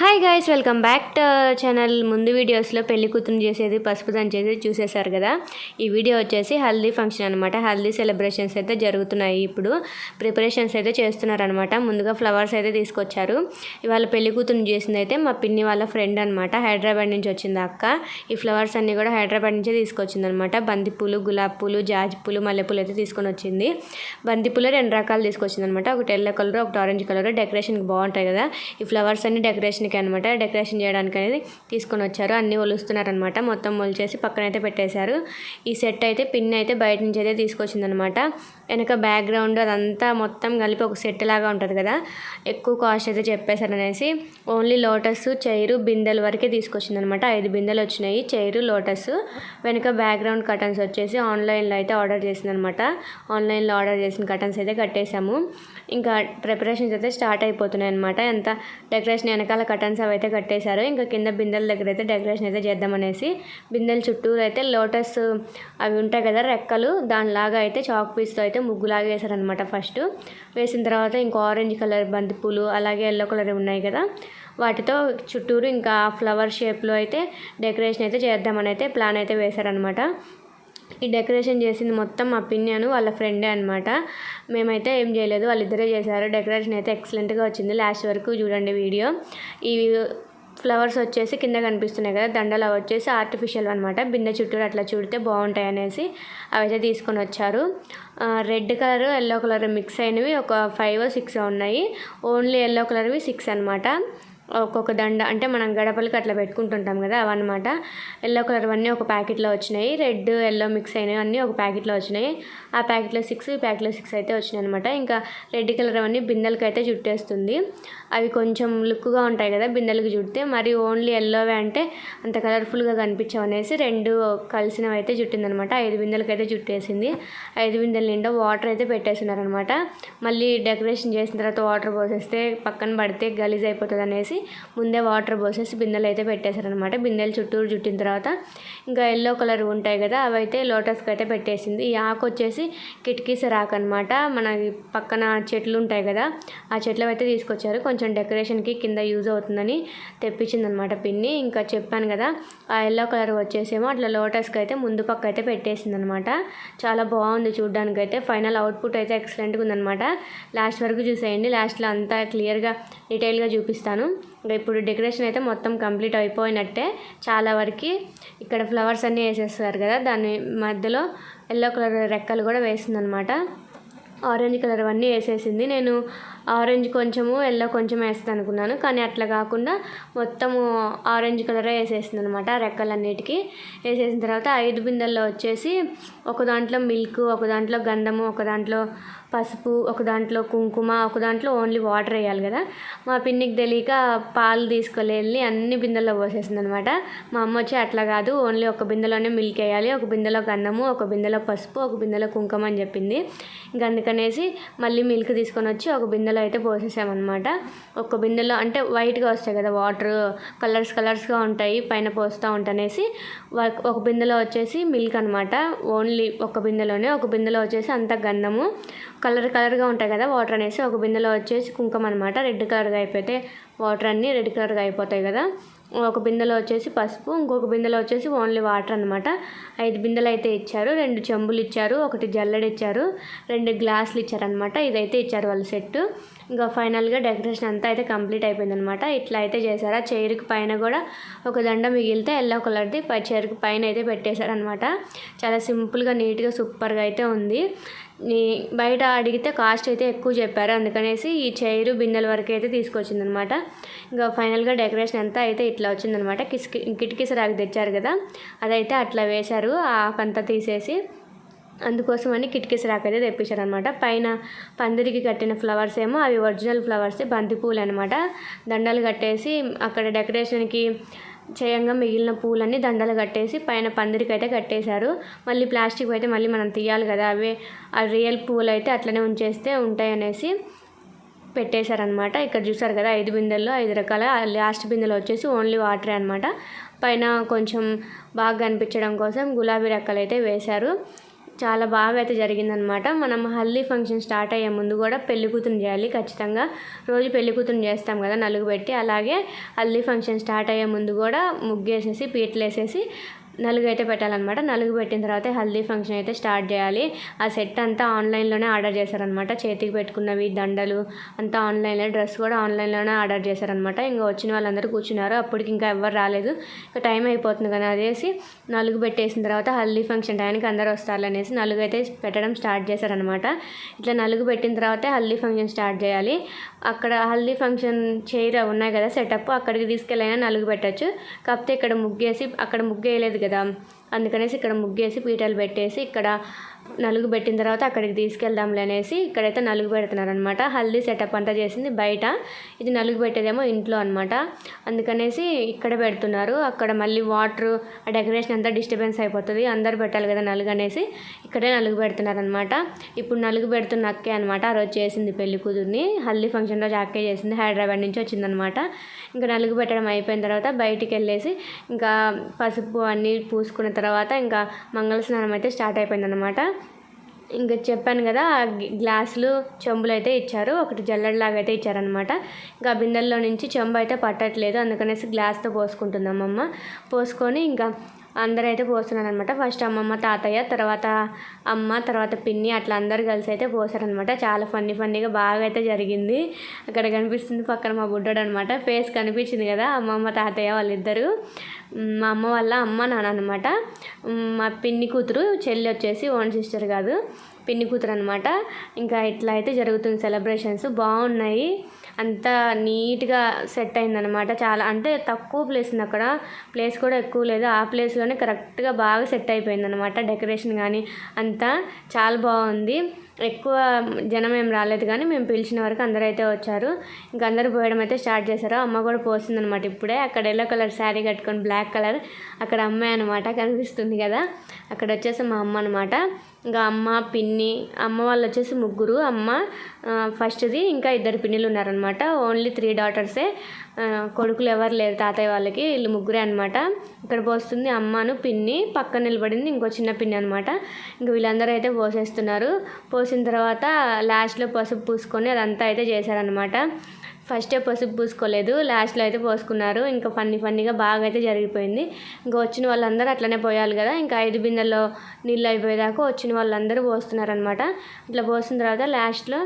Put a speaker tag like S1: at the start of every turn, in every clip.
S1: Hi guys welcome back to channel ముందు వీడియోస్లో పెళ్ళి కూతురు చేసేది పసుపు దంచేది చేసేది చూసేశారు కదా? ఈ వీడియో వచ్చేసి హల్దీ ఫంక్షన్ అనమాట హల్దీ సెలబ్రేషన్స్ అయితే జరుగుతున్నాయి ఇప్పుడు. ప్రిపరేషన్స్ అయితే చేస్తున్నారనమాట ముందుగా ఫ్లవర్స్ అయితే తీసుకొచ్చారు. ఇవాళ పెళ్ళి కూతురు చేసింది అయితే మా పిన్ని వాళ్ళ ఫ్రెండ్ అనమాట హైదరాబాద్ నుంచి వచ్చింది అక్క. ఈ ఫ్లవర్స్ అన్నీ కూడా హైదరాబాద్ నుంచే తీసుకొచ్చింది అనమాట బంతిపూలు గులాబీ పూలు జాజి పూలు మల్లెపూలు అయితే తీసుకొని వచ్చింది. బంతిపూలు రెండు రకాలు తీసుకొచ్చింది అనమాట ఒకటి ఎల్లో కలర్ ఒకటి ఆరెంజ్ కలర్. డెకరేషన్కి బాగుంటాయి కదా? ఈ ఫ్లవర్స్ అన్ని డెకరేషన్ డెకరేషన్కి అనమాట డెకరేషన్ చేయడానికి అనేది తీసుకొని వచ్చారు. అన్నీ ఒలుస్తున్నారనమాట మొత్తం ఒలిచేసి పక్కన అయితే పెట్టేశారు. ఈ సెట్ అయితే పిన్ అయితే బయట నుంచి అయితే తీసుకొచ్చిందనమాట వెనక బ్యాక్గ్రౌండ్ అదంతా మొత్తం కలిపి ఒక సెట్ లాగా ఉంటుంది కదా. ఎక్కువ కాస్ట్ అయితే చెప్పేశారు అనేసి ఓన్లీ లోటస్ చైరు బిందెల వరకే తీసుకొచ్చిందనమాట ఐదు బిందెలు వచ్చినాయి. Chair lotus. వెనక బ్యాక్గ్రౌండ్ కటన్స్ వచ్చేసి ఆన్లైన్లో అయితే ఆర్డర్ చేసిందనమాట ఆన్లైన్లో ఆర్డర్ చేసిన కటన్స్ అయితే కట్టేశాము. ఇంకా ప్రిపరేషన్స్ అయితే స్టార్ట్ అయిపోతున్నాయి అనమాట ఎంత డెకరేషన్ వెనకాల కటన్స్ అవి అయితే కట్టేశారు. ఇంకా కింద బిందెల దగ్గర అయితే డెకరేషన్ అయితే చేద్దామనేసి బిందెల చుట్టూరు అయితే లోటస్ అవి ఉంటాయి కదా రెక్కలు దానిలాగా అయితే చాక్ పీస్తో అయితే ముగ్గులాగా వేశారనమాట ఫస్ట్ వేసిన తర్వాత ఇంకా ఆరెంజ్ కలర్ బంతిపూలు అలాగే ఎల్లో కలర్ ఉన్నాయి కదా వాటితో చుట్టూరు ఇంకా ఫ్లవర్ షేప్లో అయితే డెకరేషన్ అయితే చేద్దామని అయితే ప్లాన్ అయితే వేశారనమాట ఈ డెకరేషన్ చేసింది మొత్తం మా పిన్యాను వాళ్ళ ఫ్రెండే అనమాట మేమైతే ఏం చేయలేదు వాళ్ళిద్దరే చేశారు. డెకరేషన్ అయితే ఎక్సలెంట్గా వచ్చింది లాస్ట్ వరకు చూడండి వీడియో. ఈ ఫ్లవర్స్ వచ్చేసి కింద కనిపిస్తున్నాయి కదా దండలు అవి వచ్చేసి ఆర్టిఫిషియల్ అనమాట బిందె చుట్టూరు అట్లా చూడితే బాగుంటాయి అనేసి అవైతే తీసుకొని వచ్చారు. Red colour yellow colour mix అయినవి ఒక ఫైవ్ సిక్స్ ఉన్నాయి. ఓన్లీ ఎల్లో కలర్వి సిక్స్ అనమాట ఒక్కొక్క దండ అంటే మనం గడపలకి అట్లా పెట్టుకుంటుంటాం కదా అవన్నమాట. ఎల్లో కలర్ అన్నీ ఒక ప్యాకెట్లో వచ్చినాయి. రెడ్ ఎల్లో మిక్స్ అయినవి అన్నీ ఒక ప్యాకెట్లో వచ్చినాయి. ఆ ప్యాకెట్లో సిక్స్ ఈ ప్యాకెట్లో సిక్స్ అయితే వచ్చినాయి అనమాట ఇంకా రెడ్ కలర్ అవన్నీ బిందెలకి అయితే చుట్టేస్తుంది అవి కొంచెం లుక్గా ఉంటాయి కదా బిందెలకు చుడితే మరి ఓన్లీ ఎల్లోవే అంటే అంత కలర్ఫుల్గా కనిపించవు అనేసి రెండు కలిసినవి అయితే జుట్టిందనమాట ఐదు బిందెలకి అయితే జుట్టేసింది. ఐదు బిందెల నిండా వాటర్ అయితే పెట్టేస్తున్నారనమాట మళ్ళీ డెకరేషన్ చేసిన తర్వాత వాటర్ పోసేస్తే పక్కన పడితే గలీజ్ అయిపోతుంది అనేసి ముందే వాటర్ పోసేసి బిందెలు అయితే పెట్టేశారనమాట బిందెలు చుట్టూరు చుట్టిన తర్వాత ఇంకా ఎల్లో కలర్ ఉంటాయి కదా అవి అయితే లోటస్కి అయితే పెట్టేసింది. ఈ ఆకు వచ్చేసి కిటికీస్ రాకు అనమాట మన పక్కన చెట్లు ఉంటాయి కదా ఆ చెట్లు అయితే తీసుకొచ్చారు. కొంచెం డెకరేషన్కి కింద యూజ్ అవుతుందని తెప్పించిందనమాట పిన్ని. ఇంకా చెప్పాను కదా ఆ ఎల్లో కలర్ వచ్చేసేమో అట్లా లోటస్కి అయితే ముందు పక్క అయితే పెట్టేసింది అనమాట చాలా బాగుంది చూడ్డానికి అయితే ఫైనల్ అవుట్పుట్ అయితే ఎక్సలెంట్గా ఉందనమాట లాస్ట్ వరకు చూసేయండి. లాస్ట్లో అంతా క్లియర్గా డీటెయిల్గా చూపిస్తాను. ఇప్పుడు డెకరేషన్ అయితే మొత్తం కంప్లీట్ అయిపోయినట్టే. చాలా వరకు ఇక్కడ ఫ్లవర్స్ అన్నీ వేసేస్తారు కదా దాని మధ్యలో ఎల్లో కలర్ రెక్కలు కూడా వేసిందనమాట. ఆరెంజ్ కలర్ అవన్నీ వేసేసింది. నేను ఆరెంజ్ కొంచెము ఎల్లో కొంచెం వేస్తాను అనుకున్నాను కానీ అట్లా కాకుండా మొత్తము ఆరెంజ్ కలరే వేసేసింది అనమాట రెక్కలన్నిటికీ. వేసేసిన తర్వాత ఐదు బిందెల్లో వచ్చేసి ఒక దాంట్లో మిల్క్ ఒక దాంట్లో గంధము ఒక దాంట్లో పసుపు ఒక దాంట్లో కుంకుమ ఒక దాంట్లో ఓన్లీ వాటర్ వేయాలి కదా. మా పిన్నికి తెలియక పాలు తీసుకొని వెళ్ళి అన్ని బిందెల్లో పోసేసింది అనమాట మా అమ్మ వచ్చి అట్లా కాదు ఓన్లీ ఒక బిందెలోనే మిల్క్ వేయాలి ఒక బిందెలో గంధము ఒక బిందెలో పసుపు ఒక బిందెలో కుంకుమ అని చెప్పింది. ఇంక అందుకనేసి మళ్ళీ మిల్క్ తీసుకొని వచ్చి ఒక బిందెలో అయితే పోసేసామన్నమాట. ఒక బిందెలో అంటే వైట్గా వస్తాయి కదా వాటర్ కలర్స్ కలర్స్గా ఉంటాయి పైన పోస్తూ ఉంటానేసి ఒక బిందెలో వచ్చేసి మిల్క్ అనమాట ఓన్లీ ఒక బిందెలోనే ఒక బిందెలో వచ్చేసి అంత గంధము. కలర్ కలర్గా ఉంటాయి కదా వాటర్ అనేసి ఒక బిందెలో వచ్చేసి కుంకుమ అనమాట రెడ్ కలర్గా అయిపోతే వాటర్ అన్నీ రెడ్ కలర్గా అయిపోతాయి కదా. ఒక బిందెలో వచ్చేసి పసుపు ఇంకొక బిందెలో వచ్చేసి ఓన్లీ వాటర్ అనమాట ఐదు బిందెలు అయితే ఇచ్చారు రెండు చెంబులు ఇచ్చారు ఒకటి జల్లెడ ఇచ్చారు రెండు గ్లాసులు ఇచ్చారనమాట ఇదైతే ఇచ్చారు వాళ్ళ సెట్. ఇంకా ఫైనల్గా డెకరేషన్ అంతా అయితే కంప్లీట్ అయిపోయిందనమాట ఇట్లా అయితే చేశారు. ఆ చైర్కి పైన కూడా ఒక దండ మిగిలితే ఎల్లో కలర్ది పై చైర్కి పైన అయితే పెట్టేశారనమాట చాలా సింపుల్గా నీట్గా సూపర్గా అయితే ఉంది. బయట అడిగితే కాస్ట్ అయితే ఎక్కువ చెప్పారు. అందుకనేసి ఈ చైర్ బిందెల వరకు అయితే తీసుకొచ్చిందనమాట. ఇంకా ఫైనల్గా డెకరేషన్ అంతా అయితే ఇట్లా వచ్చిందనమాట. కిటికీ కిటికీస్ రాకి తెచ్చారు కదా అదైతే అట్లా వేశారు. ఆకంతా తీసేసి అందుకోసమని కిటికీస్ రాక అయితే తెప్పించారు అనమాట పైన పందిరికి కట్టిన ఫ్లవర్స్ ఏమో అవి ఒరిజినల్ ఫ్లవర్స్ బంతిపూలు అనమాట దండలు కట్టేసి అక్కడ డెకరేషన్కి చేయంగా మిగిలిన పూలన్నీ దండలు కట్టేసి పైన పందిరికి అయితే కట్టేశారు. మళ్ళీ ప్లాస్టిక్ అయితే మళ్ళీ మనం తీయాలి కదా అవే ఆ రియల్ పూలు అయితే అట్లనే ఉంచేస్తే ఉంటాయి అనేసి పెట్టేశారనమాట ఇక్కడ చూసారు కదా ఐదు బిందెల్లో ఐదు రకాల లాస్ట్ బిందెలు వచ్చేసి ఓన్లీ వాటరే అనమాట పైన కొంచెం బాగా కనిపించడం కోసం గులాబీ రెక్కలు అయితే వేశారు. చాలా బాగా అయితే జరిగిందనమాట. మనం హల్దీ ఫంక్షన్ స్టార్ట్ అయ్యే ముందు కూడా పెళ్ళి కూతురు చేయాలి ఖచ్చితంగా. రోజు పెళ్ళి కూతురు చేస్తాం కదా నలుగు పెట్టి. అలాగే హల్దీ ఫంక్షన్ స్టార్ట్ అయ్యే ముందు కూడా ముగ్గేసేసి పీటలు వేసేసి నలుగు అయితే పెట్టాలన్నమాట. నలుగు పెట్టిన తర్వాత హల్దీ ఫంక్షన్ అయితే స్టార్ట్ చేయాలి. ఆ సెట్ అంతా ఆన్లైన్లోనే ఆర్డర్ చేశారనమాట చేతికి పెట్టుకున్నవి దండలు అంతా ఆన్లైన్లో డ్రెస్ కూడా ఆన్లైన్లోనే ఆర్డర్ చేశారనమాట ఇంకా వచ్చిన వాళ్ళందరూ కూర్చున్నారు. అప్పటికి ఇంకా ఎవరు రాలేదు. ఇంకా టైం అయిపోతుంది కదా అదేసి నలుగు పెట్టేసిన తర్వాత హల్దీ ఫంక్షన్ టైంకి అందరూ వస్తారు అనేసి నలుగు అయితే పెట్టడం స్టార్ట్ చేశారనమాట ఇట్లా నలుగు పెట్టిన తర్వాత హల్దీ ఫంక్షన్ స్టార్ట్ చేయాలి. అక్కడ హల్దీ ఫంక్షన్ చైర్ ఉన్నాయి కదా సెటప్ అక్కడికి తీసుకెళ్ళైనా నలుగు పెట్టచ్చు. కాకపోతే ఇక్కడ ముగ్గేసి అక్కడ ముగ్గేయలేదు కదా కదా అందుకనేసి ఇక్కడ ముగ్గేసి పీటలు పెట్టేసి ఇక్కడ నలుగు పెట్టిన తర్వాత అక్కడికి తీసుకెళ్దాంలే అనేసి ఇక్కడైతే నలుగు పెడుతున్నారు అనమాట హల్దీ సెటప్ అంతా చేసింది బయట. ఇది నలుగు పెట్టేదేమో ఇంట్లో అనమాట అందుకనేసి ఇక్కడ పెడుతున్నారు. అక్కడ మళ్ళీ వాటర్ ఆ డెకరేషన్ అంతా డిస్టర్బెన్స్ అయిపోతుంది. అందరు పెట్టాలి కదా నలుగు అనేసి ఇక్కడే నలుగు పెడుతున్నారు అనమాట ఇప్పుడు నలుగు పెడుతున్న అక్కే అనమాట ఆ రోజు చేసింది పెళ్ళి కూతుర్ని. హల్దీ ఫంక్షన్ రోజు అక్కే చేసింది. హైదరాబాద్ నుంచి వచ్చిందనమాట ఇంకా నలుగు పెట్టడం అయిపోయిన తర్వాత బయటికి వెళ్ళేసి ఇంకా పసుపు అన్నీ పూసుకున్న తర్వాత ఇంకా మంగళ స్నానం అయితే స్టార్ట్ అయిపోయిందనమాట ఇంకా చెప్పాను కదా గ్లాసులు చెంబులు అయితే ఇచ్చారు. ఒకటి జల్లెడలాగా అయితే ఇచ్చారనమాట ఇంకా బిందెల్లో నుంచి చెంబు అయితే పట్టట్లేదు. అందుకనేసి గ్లాస్తో పోసుకుంటుంది అమ్మమ్మ. పోసుకొని ఇంకా అందరూ అయితే పోస్తున్నారనమాట ఫస్ట్ అమ్మమ్మ తాతయ్య తర్వాత అమ్మ తర్వాత పిన్ని అట్లా అందరు కలిసి అయితే పోసారనమాట చాలా ఫన్నీ ఫన్నీగా బాగా అయితే జరిగింది. అక్కడ కనిపిస్తుంది పక్కన మా బుడ్డోడు అనమాట ఫేస్ కనిపించింది కదా అమ్మమ్మ తాతయ్య వాళ్ళిద్దరు. మా అమ్మ వాళ్ళ అమ్మ నాన్న అనమాట మా పిన్ని కూతురు చెల్లి వచ్చేసి ఓన్ సిస్టర్ కాదు పిన్ని కూతురు అనమాట ఇంకా ఇట్లా అయితే జరుగుతుంది సెలబ్రేషన్స్. బాగున్నాయి. అంతా నీట్గా సెట్ అయిందనమాట చాలా అంటే తక్కువ ప్లేస్ ఉంది అక్కడ. ప్లేస్ కూడా ఎక్కువ లేదు. ఆ ప్లేస్లోనే కరెక్ట్గా బాగా సెట్ అయిపోయిందనమాట డెకరేషన్ కానీ అంతా చాలా బాగుంది. ఎక్కువ జనం ఏం రాలేదు కానీ మేము పిలిచిన వరకు అందరూ అయితే వచ్చారు. ఇంక అందరూ పోయడం అయితే స్టార్ట్ చేశారు. అమ్మ కూడా పోసిందనమాట ఇప్పుడే. అక్కడ ఎల్లో కలర్ శారీ కట్టుకొని బ్లాక్ కలర్. అక్కడ అమ్మాయి అనమాట కనిపిస్తుంది కదా. అక్కడ వచ్చేసి మా అమ్మ అనమాట ఇంకా అమ్మ పిన్ని అమ్మ వాళ్ళు వచ్చేసి ముగ్గురు. అమ్మ ఫస్ట్ది ఇంకా ఇద్దరు పిన్నిలు ఉన్నారనమాట ఓన్లీ త్రీ డాటర్సే కొడుకులు ఎవరు లేరు తాతయ్య వాళ్ళకి. వీళ్ళు ముగ్గురే అనమాట ఇక్కడ పోస్తుంది అమ్మను పిన్ని. పక్కన నిలబడింది ఇంకో చిన్న పిన్ని అనమాట ఇంకా వీళ్ళందరూ అయితే పోసేస్తున్నారు. పోసిన తర్వాత లాస్ట్లో పసుపు పూసుకొని అదంతా అయితే చేశారనమాట ఫస్టే పసుపు పూసుకోలేదు లాస్ట్లో అయితే పోసుకున్నారు. ఇంకా ఫన్నీ ఫన్నీగా బాగా అయితే జరిగిపోయింది. ఇంకా వచ్చిన వాళ్ళందరూ అట్లనే పోయాలి కదా. ఇంకా ఐదు బిందెల్లో నీళ్ళు అయిపోయేదాకా వచ్చిన వాళ్ళందరూ పోస్తున్నారనమాట అట్లా పోసిన తర్వాత లాస్ట్లో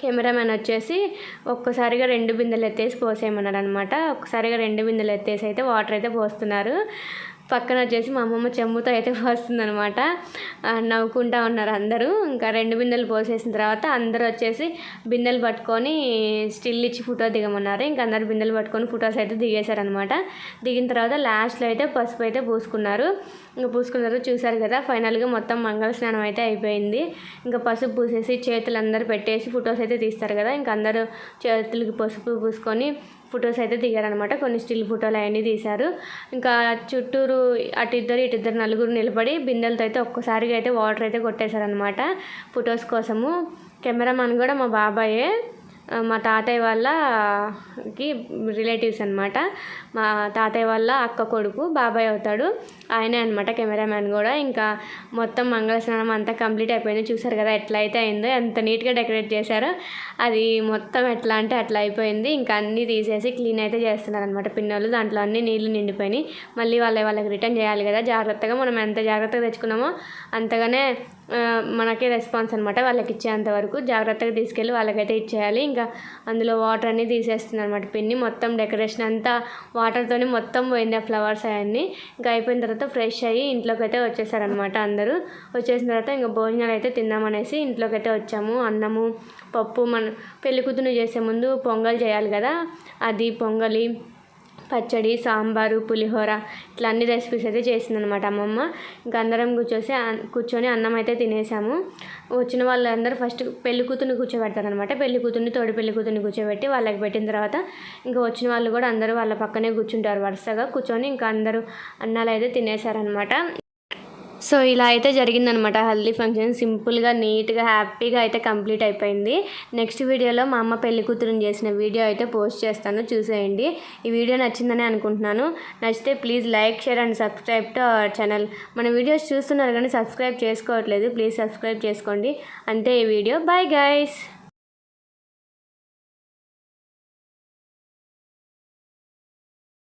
S1: కెమెరామెన్ వచ్చేసి ఒక్కసారిగా రెండు బిందెలు ఎత్తేసి పోసేయమన్నారు అనమాట ఒక్కసారిగా రెండు బిందెలు ఎత్తేసి అయితే వాటర్ అయితే పోస్తున్నారు. పక్కన వచ్చేసి మా అమ్మమ్మ చెంబుతో అయితే పోస్తుందనమాట నవ్వుకుంటా ఉన్నారు అందరూ. ఇంకా రెండు బిందెలు పోసేసిన తర్వాత అందరూ వచ్చేసి బిందెలు పట్టుకొని స్టిల్ ఇచ్చి ఫోటో దిగమన్నారు. ఇంకా అందరు బిందెలు పట్టుకొని ఫొటోస్ అయితే దిగేశారనమాట దిగిన తర్వాత లాస్ట్లో అయితే పసుపు అయితే పూసుకున్నారు. ఇంకా పూసుకున్నారు చూసారు కదా ఫైనల్గా మొత్తం మంగళ స్నానం అయితే అయిపోయింది. ఇంకా పసుపు పూసేసి చేతులు అందరు పెట్టేసి ఫొటోస్ అయితే తీస్తారు కదా ఇంకా అందరూ చేతులకి పసుపు పూసుకొని ఫొటోస్ అయితే దిగారనమాట కొన్ని స్టిల్ ఫోటోలు అవన్నీ తీశారు. ఇంకా చుట్టూరు అటు ఇద్దరు ఇటు ఇద్దరు నలుగురు నిలబడి బిందెలతో అయితే ఒక్కసారిగా అయితే వాటర్ అయితే కొట్టేశారనమాట ఫొటోస్ కోసము. కెమెరామాన్ కూడా మా బాబాయే మా తాతయ్య వాళ్ళకి రిలేటివ్స్ అనమాట మా తాతయ్య వాళ్ళ అక్క కొడుకు బాబాయ్ అవుతాడు. ఆయనే అనమాట కెమెరామ్యాన్ కూడా. ఇంకా మొత్తం మంగళ స్నానం అంతా కంప్లీట్ అయిపోయింది. చూసారు కదా ఎట్లా అయితే అయిందో ఎంత నీట్గా డెకరేట్ చేశారో. అది మొత్తం ఎట్లా అంటే అట్లా అయిపోయింది. ఇంకా అన్నీ తీసేసి క్లీన్ అయితే చేస్తున్నారు అనమాట పిన్నోళ్ళు. దాంట్లో అన్ని నీళ్ళు నిండిపోయినాయి. మళ్ళీ వాళ్ళ వాళ్ళకి రిటర్న్ చేయాలి కదా. జాగ్రత్తగా మనం ఎంత జాగ్రత్తగా తెచ్చుకున్నామో అంతగానే మనకే రెస్పాన్స్ అనమాట వాళ్ళకి ఇచ్చేంత వరకు జాగ్రత్తగా తీసుకెళ్ళి వాళ్ళకైతే ఇచ్చేయాలి. ఇంకా అందులో వాటర్ అన్నీ తీసేస్తుంది అనమాట పిన్ని మొత్తం డెకరేషన్ అంతా వాటర్తోనే మొత్తం పోయింది ఆ ఫ్లవర్స్ అవన్నీ. ఇంకా అయిపోయిన తర్వాత ఫ్రెష్ అయ్యి ఇంట్లోకి అయితే వచ్చేసారనమాట అందరూ. వచ్చేసిన తర్వాత ఇంకా భోజనాలు అయితే తిందామనేసి ఇంట్లోకి అయితే వచ్చాము. అన్నము పప్పు మన పెళ్ళి కూతురు చేసే ముందు పొంగల్ చేయాలి కదా. అది పొంగలి పచ్చడి సాంబారు పులిహోర ఇట్లా అన్ని రెసిపీస్ అయితే చేసిందనమాట అమ్మమ్మ. ఇంకా అందరం కూర్చోసి కూర్చొని అన్నం అయితే తినేసాము. వచ్చిన వాళ్ళందరూ ఫస్ట్ పెళ్ళి కూతుర్ని కూర్చోబెడతారనమాట పెళ్ళి కూతుర్ని తోడి పెళ్ళి కూతుర్ని కూర్చోబెట్టి వాళ్ళకి పెట్టిన తర్వాత ఇంకా వచ్చిన వాళ్ళు కూడా అందరూ వాళ్ళ పక్కనే కూర్చుంటారు వరుసగా కూర్చొని ఇంకా అందరూ అన్నాలు అయితే తినేశారనమాట సో ఇలా అయితే జరిగిందనమాట హల్దీ ఫంక్షన్. సింపుల్గా నీట్గా హ్యాపీగా అయితే కంప్లీట్ అయిపోయింది. నెక్స్ట్ వీడియోలో మా అమ్మ పెళ్ళి కూతురుని చేసిన వీడియో అయితే పోస్ట్ చేస్తాను. చూసేయండి. ఈ వీడియో నచ్చిందని అనుకుంటున్నాను. నచ్చితే please like share and subscribe to our channel. మన వీడియోస్ చూస్తున్నారు కానీ సబ్స్క్రైబ్ చేసుకోవట్లేదు. ప్లీజ్ సబ్స్క్రైబ్ చేసుకోండి. అంతే ఈ వీడియో. Bye guys